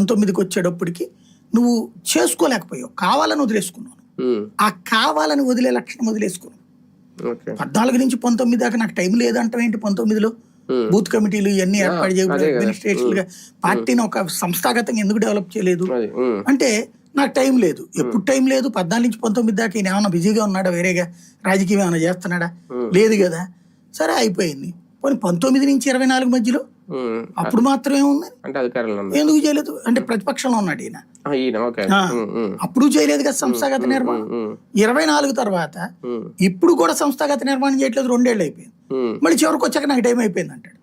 పంతొమ్మిదికి వచ్చేటప్పటికి నువ్వు చేసుకోలేకపోయావు. కావాలని వదిలేసుకున్నావు. ఆ కావాలని వదిలే లక్షణం వదిలేసుకున్నావు. పద్నాలుగు నుంచి పంతొమ్మిది దాకా నాకు టైం లేదంటాం ఏంటి పంతొమ్మిదిలో? బూత్ కమిటీలు ఇవన్నీ ఏర్పాటు చేయకుండా అదే కదా. అడ్మినిస్ట్రేషన్గా పార్టీని ఒక సంస్థాగతంగా ఎందుకు డెవలప్ చేయలేదు? అంటే నాకు టైం లేదు. ఎప్పుడు టైం లేదు? పద్నాలుగు నుంచి పంతొమ్మిది దాకా ఈయన ఏమన్నా బిజీగా ఉన్నాడా? వేరేగా రాజకీయం ఏమైనా చేస్తున్నాడా? లేదు కదా. సరే అయిపోయింది. పోనీ పంతొమ్మిది నుంచి ఇరవై నాలుగు మధ్యలో. అప్పుడు మాత్రమే ఉంది. అంటే అధికారంలో ఎందుకు చేయలేదు? అంటే ప్రతిపక్షంలో ఉన్నాడు ఈయన. అప్పుడు చేయలేదు కదా సంస్థాగత నిర్మాణం. ఇరవై నాలుగు తర్వాత ఇప్పుడు కూడా సంస్థాగత నిర్మాణం చేయట్లేదు రెండేళ్ళు అయిపోయింది. మళ్ళీ చివరికి వచ్చాక నాకు టైం అయిపోయింది అంటాడు.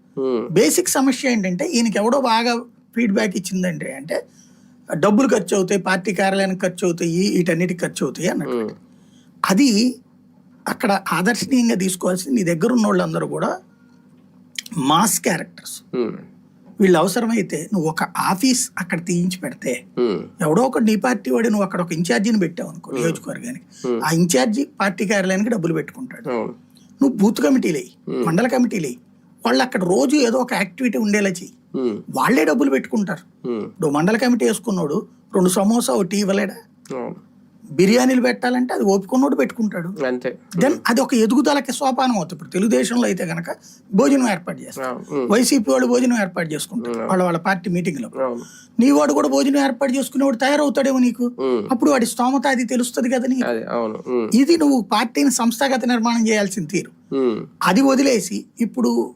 బేసిక్ సమస్య ఏంటంటే ఈయనకి ఎవడో బాగా ఫీడ్బ్యాక్ ఇచ్చిందంటే అంటే డబ్బులు ఖర్చు అవుతాయి పార్టీ కార్యాలయానికి ఖర్చు అవుతాయి వీటన్నిటికి ఖర్చు అవుతాయి అన్నట్టు. అది అక్కడ ఆదర్శనీయంగా తీసుకోవాల్సింది నీ దగ్గర ఉన్న వాళ్ళందరూ కూడా మాస్ క్యారెక్టర్స్. వీళ్ళు అవసరమైతే నువ్వు ఒక ఆఫీస్ అక్కడ తీయించి పెడితే ఎవడో ఒక నీ పార్టీ వాడు నువ్వు అక్కడ ఒక ఇన్ఛార్జిని పెట్టావు అనుకో నియోజకవర్గానికి. ఆ ఇన్ఛార్జి పార్టీ కార్యాలయానికి డబ్బులు పెట్టుకుంటాడు. నువ్వు బూత్ కమిటీలు మండల కమిటీలు వాళ్ళు అక్కడ రోజు ఏదో ఒక యాక్టివిటీ ఉండేలా చెయ్యి. వాళ్ళే డబ్బులు పెట్టుకుంటారు. ఇప్పుడు మండల కమిటీ వేసుకున్నాడు రెండు సమోసా ఒకటి ఇవ్వలేడా? బిర్యానీలు పెట్టాలంటే అది ఓపుకున్నోడు పెట్టుకుంటాడు. అంతే. దెన్ అది ఒక ఎదుగుదలకి సోపానం అవుతుంది. ఇప్పుడు తెలుగుదేశంలో అయితే గనక భోజనం ఏర్పాటు చేస్తారు. వైసీపీ వాళ్ళు భోజనం ఏర్పాటు చేసుకుంటారు. వాళ్ళ వాళ్ళ పార్టీ మీటింగ్లో నీ వాడు కూడా భోజనం ఏర్పాటు చేసుకునేవాడు తయారవుతాడేమో నీకు? అప్పుడు వాడి స్తోమత అది తెలుస్తుంది కదా నీకు? ఇది నువ్వు పార్టీని సంస్థాగత నిర్మాణం చేయాల్సిన తీరు. అది వదిలేసి ఇప్పుడు